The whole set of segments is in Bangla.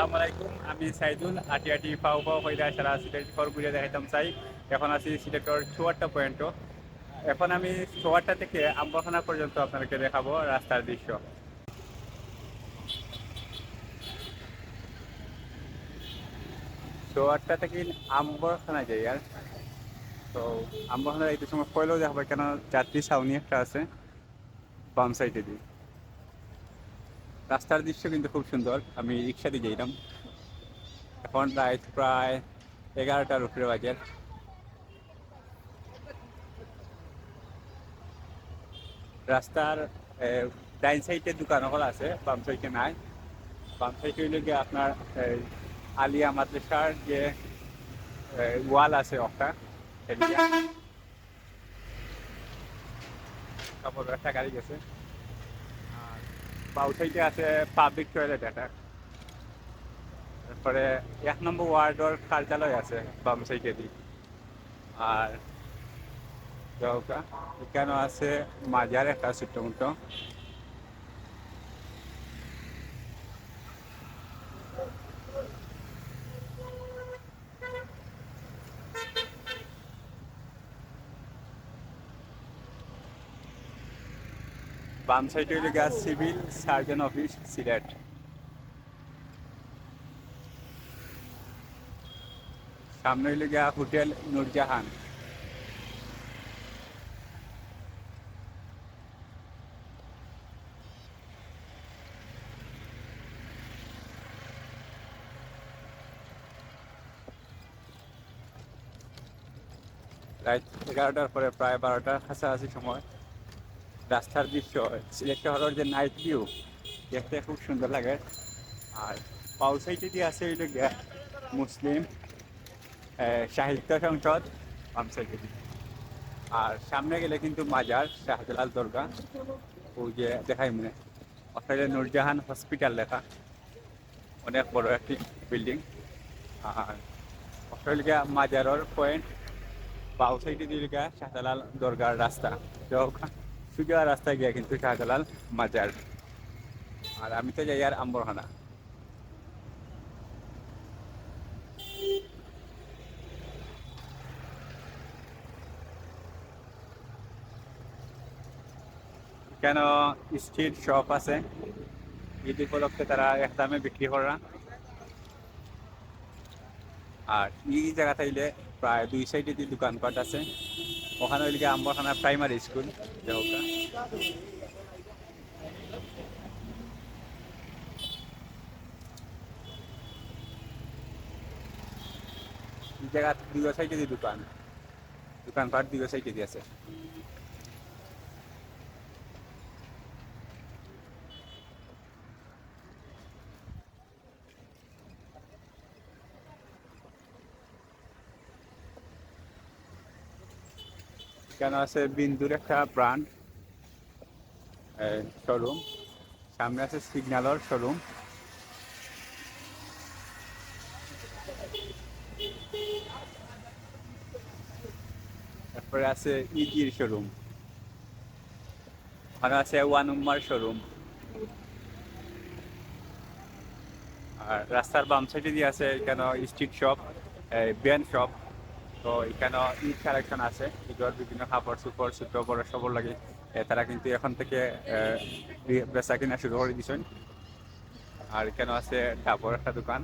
আসসালামু আলাইকুম, আমি সাইদুল, আটি আটি পাও পাও হইরা সারা সিলেট ফর ঘুরে দেখাইতাম চাই। এখন আছি সিলেটর চুয়াট্টা পয়েন্টও। এখন আমি চুয়াট্টা থেকে আম্বাখানা পর্যন্ত আপনাদেরকে দেখাবো রাস্তার দৃশ্য। চুয়াট্টা থেকে আম্বাখানা যাই আর। তো আম্বাখানা এই সময় পয়লেও দেখাবো কেন? যাত্রী ছাউনি একটা আছে, বাম সাইডে দিয়ে। রাস্তার দৃশ্য কিন্তু খুব সুন্দর। আমি রিক্সা দিয়ে যাইলাম এখন রাত প্রায় এগারোটার উপরে বাজে। রাস্তার ডাইন সাইডে দোকানগুলো আছে, বাম সাইডে নাই। বাম সাইডে হইলে গিয়ে আপনার আলিয়া মাদ্রাসার যে ওয়াল আছে একটা। কাপড় একটা গাড়ি গেছে। বাউ সাইডে আছে পাবলিক টয়লেট এটা। তারপরে এক নম্বর ওয়ার্ডর কার্যালয় আছে বাম সাইডে আর এখানে আছে মাজার একটা ছোট্ট মোটো। বাম সাইডে হইলে gas civil surgeon office Sylhet. সামনে হইলে গিয়া হোটেল নূরজাহান। রাত এগারোটার পরে প্রায় বারোটার কাছাকাছি সময়। রাস্তার দৃশ্য সিলেট শহরের যে নাইট ভিউ দেখতে খুব সুন্দর লাগে। আর পাউ সাইডে দিয়ে আছে গিয়া মুসলিম সাহিত্য সংসদ বাম আর সামনে গেলে কিন্তু মাজার, শাহজালাল দরগা ওই যে দেখাই মনে অস্ট্রেলিয়া নূরজাহান হসপিটাল লেখা। অনেক বড় একটি বিল্ডিং আর অস্ট্রেলিয়া মাজারর পয়েন্ট বাউ সাইডে দিয়ে শাহজালাল দরগার রাস্তা। যোগ সোজা রাস্তায় গিয়া কিন্তু শাহজালাল মাজার। আর আমি তো যাই আর আম্বরখানা। কেন স্ট্রিট শপ আছে? ঈদ উপলক্ষে তারা এক দামে বিক্রি করা আর এই জায়গা থাইলে প্রায় দুই সাইডে দিয়ে দোকানপাট আছে, ওখানে হইলে আম্বরখানা প্রাইমারি স্কুল দেহকা এই জায়গা দুই সাইডে দিয়ে দোকান দোকানপাট দুই সাইডে এখানে আছে বিন্দুর একটা ব্র্যান্ড শোরুম সামনে আছে সিগন্যালর শোরুম তারপরে আছে ইজির শোরুম ওখানে আছে ওয়ান উম্মার শোরুম আর রাস্তার বাম সাইডে দিয়ে আছে এখানে স্ট্রিট শপ ব্যান শপ তো এখানে ঈদ কালেকশন আছে। ঈদের বিভিন্ন কাপড়, চুপড়, ছোট, বড় সবর লাগে। তারা কিন্তু এখন থেকে বেচা কিনা শুরু করে দিছেন। আর এখানে আছে ডাবর একটা দোকান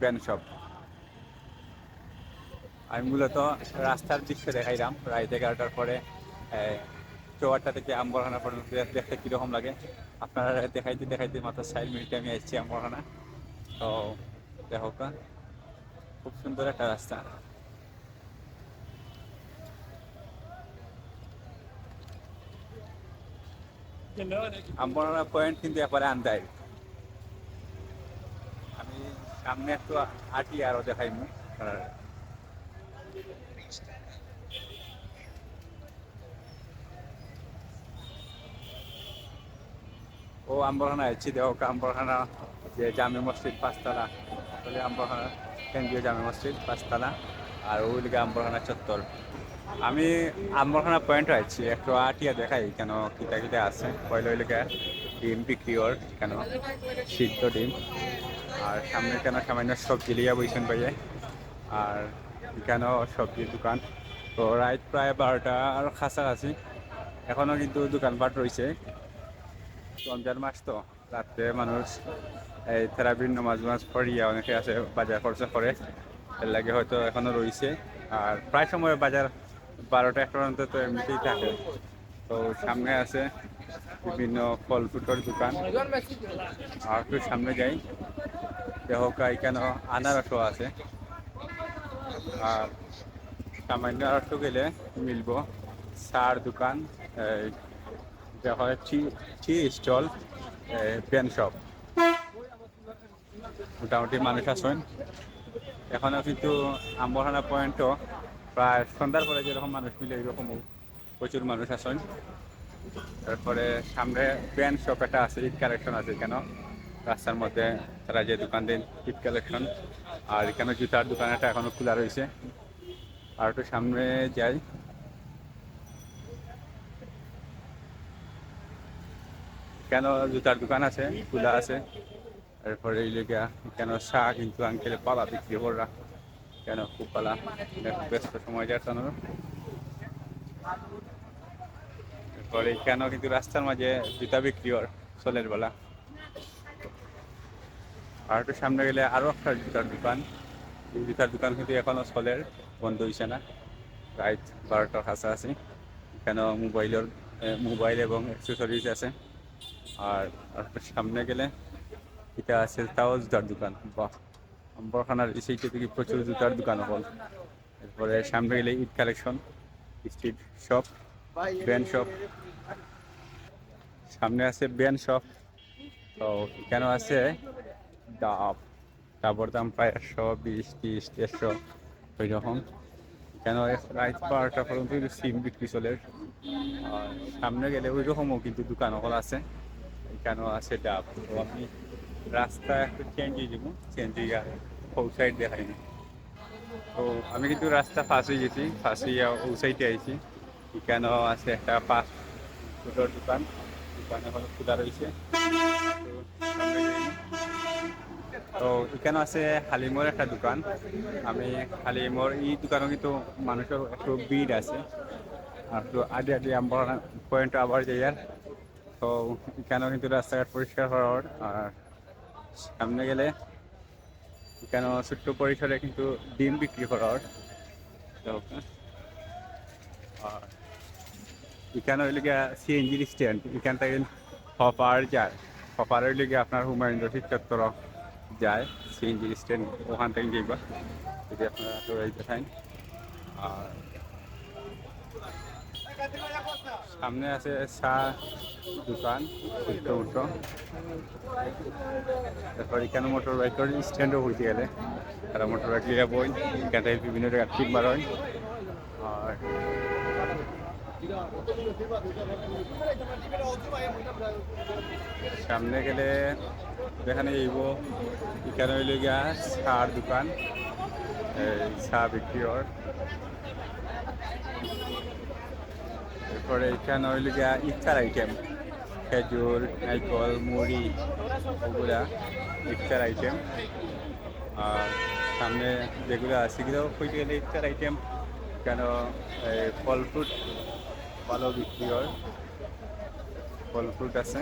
ব্যান শপ। আমি মূলত রাস্তার দৃশ্য দেখাইলাম। রাত এগারোটার পরে চৌয়াট্টা থেকে আম্বরখানা পর্যন্ত দেখতে কীরকম লাগে। আপনারা দেখাইতে দেখাইতে মাত্র ষাট মিনিটে আমি আসছি আম্বরখানা। তো, দেখো খুব সুন্দর একটা রাস্তা। আম্বরখানা পয়েন্ট কিন্তু একবারে আন্দায় আমি সামনে একটু আটি আরও দেখাইমু। আর ও আম্বরখানা আছি দেহ আম্বরখানা যে জামে মসজিদ, পাঁচতলা। আসলে আম্বরখানা কেন্দ্রীয় জামে মসজিদ, পাঁচতলা, আর ওইদিকে আম্বরখানা চত্বর। আমি আম্বরখানা পয়েন্ট আছি একটু আটিয়া দেখাই কেন কিটা কিটা আছে। পয়লা ওইলিকা ডিম বিক্রি ওর, কেন সিদ্ধ ডিম। আর সামনে কেন সামান্য সবজি লিয়া বইছেন ভাইয়ে। আর এখানেও সবজির দোকান। তো রাইট প্রায় বারোটার কাছাকাছি। এখনও কিন্তু দোকানপাট রয়েছে রমজান মাস তো। রাত্রে মানুষ এই থেরাপির নমাজ মাজ পড়িয়া অনেকে আছে, বাজার খরচা করে। এর লাগে হয়তো এখনও রয়েছে আর প্রায় সময় বাজার বারোটা একটা পর্যন্ত তো এমনিতেই থাকে। তো সামনে আছে বিভিন্ন ফল ফ্রুটের দোকান। আর একটু সামনে যাই। দেহকা এখানে আনারসও আছে। আর সামান্য আর একটু গেলে মিলবো। সার দোকান যা হয় টি স্টল পেন শপ। মোটামুটি মানুষ আসেন এখনও কিন্তু আম্বরহানা পয়েন্টও প্রায় সন্ধ্যার পরে যেরকম মানুষ মিলে এরকমও প্রচুর মানুষ আসেন তারপরে সামনে পেন শপ একটা আছে, ঈদ কালেকশন আছে কেন? রাস্তার মধ্যে তারা যে দোকান দেন, ঈদ কালেকশন। আর এখানে জুতার দোকান একটা এখনও খোলা রয়েছে। আর একটু সামনে যাই। কেন জুতার দোকান আছে, খোলা আছে? তারপরে এই লেগা কেন চা কিন্তু আঙ্কেলে পালা বিক্রি করা কেন খুব পালা? ব্যস্ত সময় যাচ্ছানো তারপরে কেন কিন্তু রাস্তার মাঝে জুতা বিক্রি হর চলের বেলা? আর একটু সামনে গেলে আরও একটা জুতার দোকান। জুতার দোকান কিন্তু এখনও চলের, বন্ধ হয়েছে না। রাইট বারোটার কাছাকাছি। কেন মোবাইলের মোবাইল এবং অ্যাক্সেসরিজ আছে। আর সামনে গেলে এটা আছে তাও জুতার দোকান। বাহ। আম্বরখানার সেইটা থেকে প্রচুর জুতার দোকান হল। এরপরে সামনে গেলে Eid collection, street shop, band shop. সামনে আছে ব্যান্ড শপ। তো এখানে আছে ডাব। ডাবর দাম প্রায় একশো, বিশ, তিরিশ, দেড়শো ওই রকম কেন রাইত বারোটা পর্যন্ত সিম বিক্রি চলে। আর সামনে গেলে ওই রকমও কিন্তু দোকান হল আছে। এখানেও আছে ডাব? তো আমি রাস্তা একটু চেঞ্জ হয়ে যাব চেঞ্জ হয়ে ও সাইড দেখাইনি তো আমি কিন্তু রাস্তা ফাঁস হয়ে গেছি ফাঁস হয়ে ও সাইডে আইছি। এখানেও আছে একটা পাঁচ ফুটোর দোকান দোকান এখন খোলা রয়েছে। তো এখানে আছে হালিমর একটা দোকান? আমি হালিমর এই দোকানও কিন্তু মানুষের একটু ভিড় আছে। আর তো আগে আগে আমরা পয়েন্ট আবার যাই আর তো এখানেও কিন্তু রাস্তাঘাট পরিষ্কার হওয়ার? আর সামনে গেলে এখানেও ছোট্ট পরিসরে কিন্তু ডিম বিক্রি করা তো, আর এখানে হইলে গিয়া সিএনজির স্ট্যান্ড এখান থেকে হপার যায়। হপার হইলে আপনার হুমায়ুন রশিদ চত্বর যায় সিএনজির স্ট্যান্ড ওখান থেকে যাইবা যদি আপনারা দৌড়াইতে চান। আর সামনে আছে চা দোকান উল্টো উল্টো তারপর এখানে মোটর বাইকের স্ট্যান্ডও হইতে গেলে। তারা মোটর বাইক লিয়ে বই, এখান থেকে বিভিন্ন জায়গায় ঠিক বার হয়। আর সামনে গেলে যেখানে যাইব, এখানে হইলে গিয়া চার দোকান চা বিক্রি হয়। এরপরে এখানে হইলে গিয়া ইফতার আইটেম খেজুর নাইকল মুড়ি ওগুলা ইফতার আইটেম আর সামনে যেগুলো সেগুলো কইতে গেলে ইফতার আইটেম কেন এই ফল ফ্রুট ভালো বিক্রি হয়। ফল ফ্রুট আছে।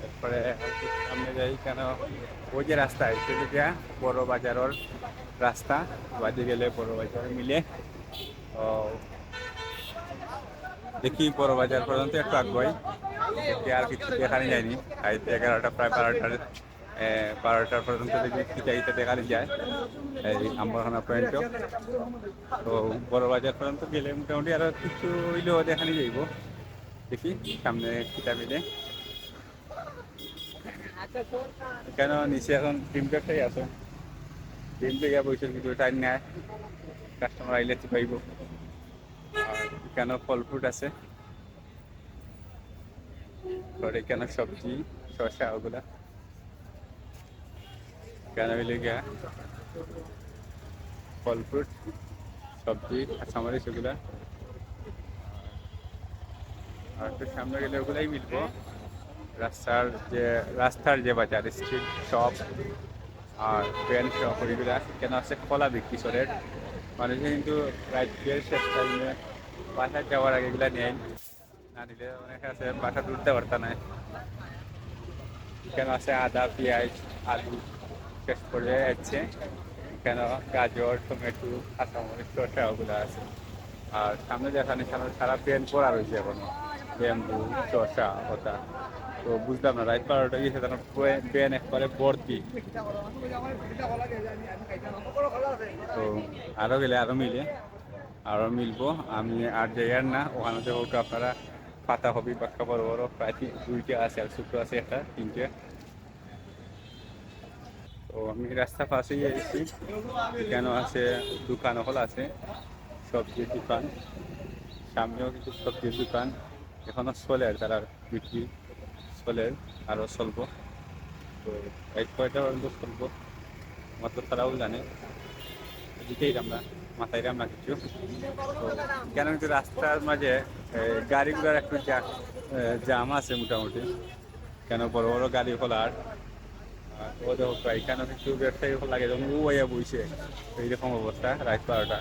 তারপরে সামনে যাই, কেন? ওই যে রাস্তা সেটা গিয়া বড় বাজারের রাস্তা। বাজে গেলে বড় বাজার মিলে। দেখি বড় বাজার পর্যন্ত একটু দেখি আর কিছু দেখানি যায়নি আইতে এগারোটা, প্রায় বারোটার বারোটার পর্যন্ত দেখি কি চাইতে দেখানি যায়। এই আম্বরখানা পয়েন্ট তো বড় বাজার পর্যন্ত গেলে মোটামুটি আরও কিছু হইলেও দেখানি যাইব। দেখি সামনে কিতা মিলে। কেন নিচে এখন ডিম ব্যবসায়ী আছে। ডিম লেগে বসে কিন্তু টাইম নেয়। কাস্টমার আইলে পাইব? কেন ফল ফ্রুট আছে? পরে কেন সবজি, শসা, ওগুলা? কেন হইলে গিয়া ফল ফ্রুট সবজি, কাঁচামরিচ এগুলা আর সামনে গেলে ওগুলাই মিলবো। রাস্তার যে রাস্তার যে বাজার স্ট্রিট শপ আর পেন শপ ওইগুলা কেন আছে কলা বিক্রি করে মানুষে কিন্তু রাজ্যের শেষ টাইমে বাসায় যাওয়ার আগে এগুলা নেয়। না নিলে অনেকে আছে, বাসা তুলতে পারত না। কেন আছে আদা, পেঁয়াজ, আলু শেষ করে যাচ্ছে। কেন গাজর, টমেটো, কাঁচামরিচ, শসা ওগুলো আছে। আর সামনে দেখানে সামনে সারা পেন পড়া রয়েছে এখনও। বেম্বু শসা, ওটা। তো বুঝলাম না রাইট পাড়াটা গিয়েছে তখন পেন একবারে ভর্তি। তো আরও গেলে আরও মিলে আরও মিলবো, আমি আর যাইয়ার না, ওখানে তো হোক আপনারা পাতা হবি বাক্কা বড় বড়, প্রায় দুইটা আছে আর ছোটো আছে একটা, তিনটে। তো আমি রাস্তা পাশেই এসেছি কেন আছে, দোকান হল আছে, সবজির দোকান, সামনেও কিছু সবজির দোকান, এখনও চলে আর তারা বিক্রি। চলে আরও চলবো। তো এই কয়টা পর্যন্ত চলবো, আমার তো তারাও জানে। এদিকেই আমরা, মাথায় রাম না কিছু কেন কিন্তু রাস্তার মাঝে গাড়িগুলোর একটু জাম আছে মোটামুটি। কেন বড় বড় গাড়ি খোলার ও দেখো প্রায় কেন কিন্তু ব্যবসায়ী লাগে ও ইয়া বইছে। এইরকম অবস্থা, রাত বারোটা।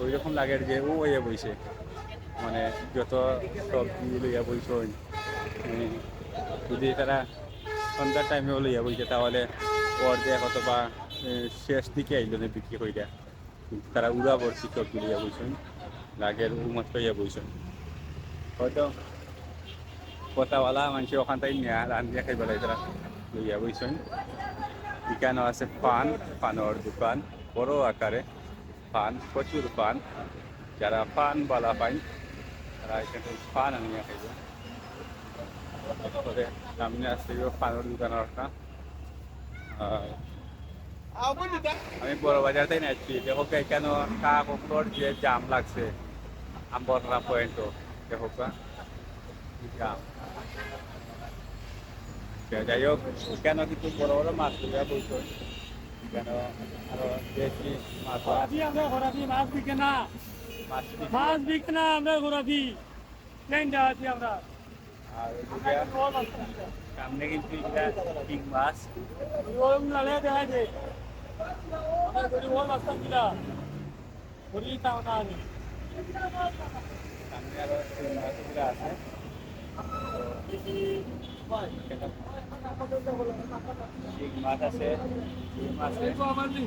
ওই রকম লাগে যে ও ইয়া বইছে। মানে যত সবজি লইয়া বইছ যদি তারা সন্ধ্যার টাইমে লইয়া বইছে তাহলে অর্ধেক অথবা এ, শেষ দিকে আইলো না বিক্রি কিন্তু তারা উড়া বর্ষি সবজি লইয়া বইছেন লাগের উ মাত্র ইয়া বইছেন। হয়তো কথাওয়ালা মানুষ ওখান থেকে নিয়ে রান্ধিয়া খাই বেলায় তারা লইয়া বইছেন। এখানে আছে পান পানের দোকান বড় আকারে পান প্রচুর পান। যারা পান বালা পাই তারা এখানে পান আনিয়া খাইবে। তারপরে সামনে পানের দোকানের একটা। আমি বড় বাজার থেকে নিয়েছি দেখো কেন কা যে জাম লাগছে। আম্বররা পয়েন্ট দেখো জাম। যাই হোক কেন কিন্তু বড় বড় মাছ তুলে বলছো? কেন আরও বেশি মাছ আমরা ঘোরাবি মাছ বিকে না। মাছ বিকে না। আমরা ঘোরাবি আছি আমরা। আর সামনে কিন্তু এটা কিং মাছ। ওরম দেখা যায় সামনে আরও মাছগুলো আছে, কিং মাছ আছে।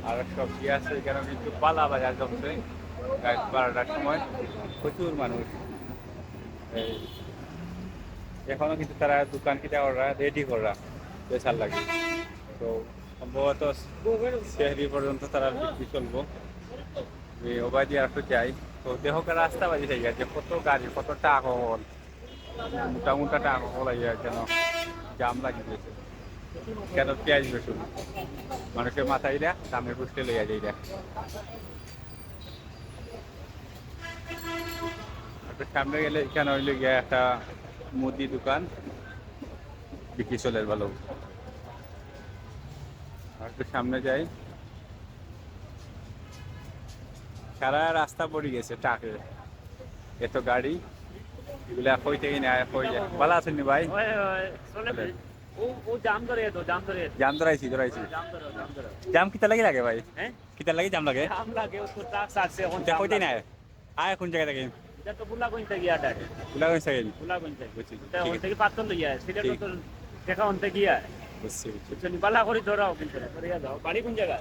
আর সবজি আছে এখানে কিন্তু পালা বাজার জমছে বারোটার সময় প্রচুর মানুষ। এখনও কিন্তু তারা দোকান কিটা করা রেডি করা বেচার লাগে। তো সম্ভবত শেহরি পর্যন্ত তারা বিক্রি চলবো ওবাই দিয়ে একটু যাই। তো দেহকে রাস্তা বাজি থেকে গেছে। কত গাড়ি, কত টাকা হল। মোটা মোটা টাকা হল কেন জাম লাগি গেছে। কেন পেঁয়াজ বেসুন মানুষের মাথায় দেয় দামের পুষতে লইয়া যাই দেয় সামনে গেলে এখানে হইলে গিয়ে একটা মুদি দোকান বিক্রি চলের ভালো। আর একটু সামনে যাই। সারা রাস্তা পড়ে গেছে টাকে এত গাড়ি এগুলা কই থেকে নেয় কই যায়? ভালো আছেন নি ভাই? জাম ধরাইছি ধরাইছি। জাম কিতা লাগি লাগে ভাই? হ্যাঁ? কিতা লাগি জাম লাগে? জাম লাগে ও তো ট্রাক সাথে এখন কইতে নাই আয় কোন জায়গা থেকে। এটা তো বুলা কইতে গিয়া ডাকে গুলা কোন থেকে। বুলা কইতে বুঝছি। এটা ঠিক ওই আছে। থেকে পাত্তন লইয়া সেটা তো দেখা অন্তে গিয়া বুঝছি বুঝছি। বুঝছেন বালা করে ধরাও কিন্তু ধরিয়া দাও বাড়ি কোন জায়গা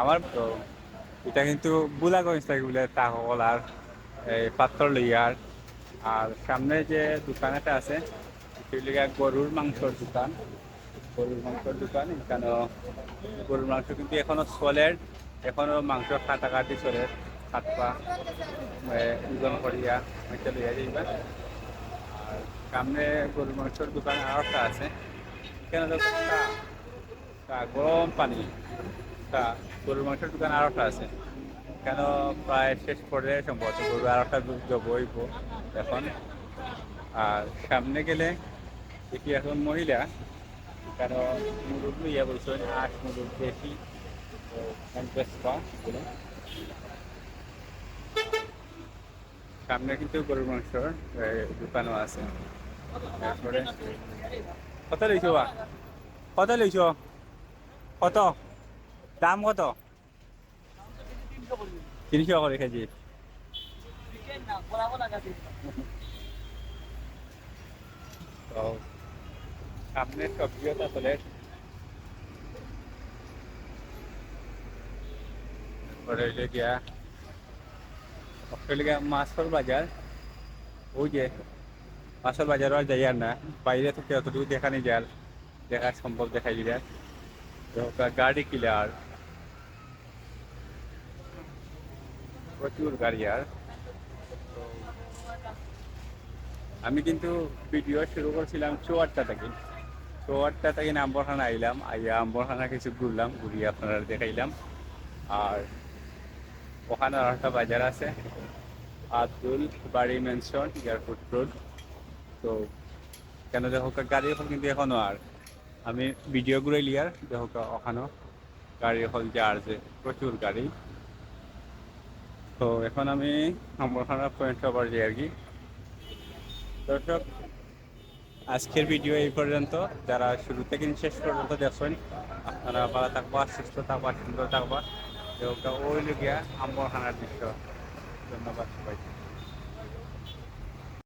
আমার তো এটা কিন্তু বুলাগঞ্জ থেকে বলে তাহল আর এই পাত্র লইয়ার আর। সামনে যে দোকানটা আছে সেগুলিকে গরুর মাংসর দোকান। গরুর মাংসর দোকান এখানে গরুর মাংস কিন্তু এখনও চলের এখনও মাংস কাটাকাটি চলে। কাটপা ওজন করিয়া এটা লইয়া যাইবা। আর সামনে গরুর মাংসর দোকান আর একটা আছে। কেন গরম পানি তা গরুর মাংসের দোকান আর একটা আছে। কেন প্রায় শেষ করে সম্ভবত গরু আর একটা দুধ বইব এখন। আর সামনে গেলে দেখি এখন মহিলা কেন মুরুব লইয়া বলছেন, আট মুরুব বেশি পঞ্চাশ পা বলে সামনে কিন্তু গরুর মাংসর এ, দোকানও আছে। তারপরে কত লইছো বা? কত লইছো? কত? দাম কত? তিনশো করে কেজি। তো সামনে সবজিও আসলে তারপরে গিয়া অস্ট্রেলিয়া মাছের বাজার ওই যে মাছের বাজার আর যাই আর না বাইরে থেকে অতটুকু দেখানি যার দেখা সম্ভব দেখাই দিলে তো গাড়ি কিলার প্রচুর গাড়ি আর আমি কিন্তু ভিডিও শুরু করছিলাম চুয়ারটা থেকে। চুয়ারটা থেকে আম্বরখানা আইলাম আইয়া আম্বরখানা কিছু ঘুরলাম ঘুরিয়ে আপনারা দেখাইলাম। আর ওখানে আর একটা বাজার আছে, আব্দুল বাড়ি মেনশন এয়ারপোর্ট রোড তো কেন দেখো গাড়ি এখন কিন্তু এখনও আর। আমি ভিডিও ঘুরে লিয়ার দেখো ওখানেও গাড়ি হল যা আছে প্রচুর গাড়ি। তো এখন আমি আম্বরখানা পয়েন্ট আবার যাই আর কি। দর্শক, আজকের ভিডিও এই পর্যন্ত। যারা শুরু থেকে শেষ পর্যন্ত দেখছেন, আপনারা ভালো থাকবা, সুস্থ থাকবা, সুন্দর থাকবা। ওই গিয়া আম্বরখানার দৃশ্য। ধন্যবাদ সবাইকে।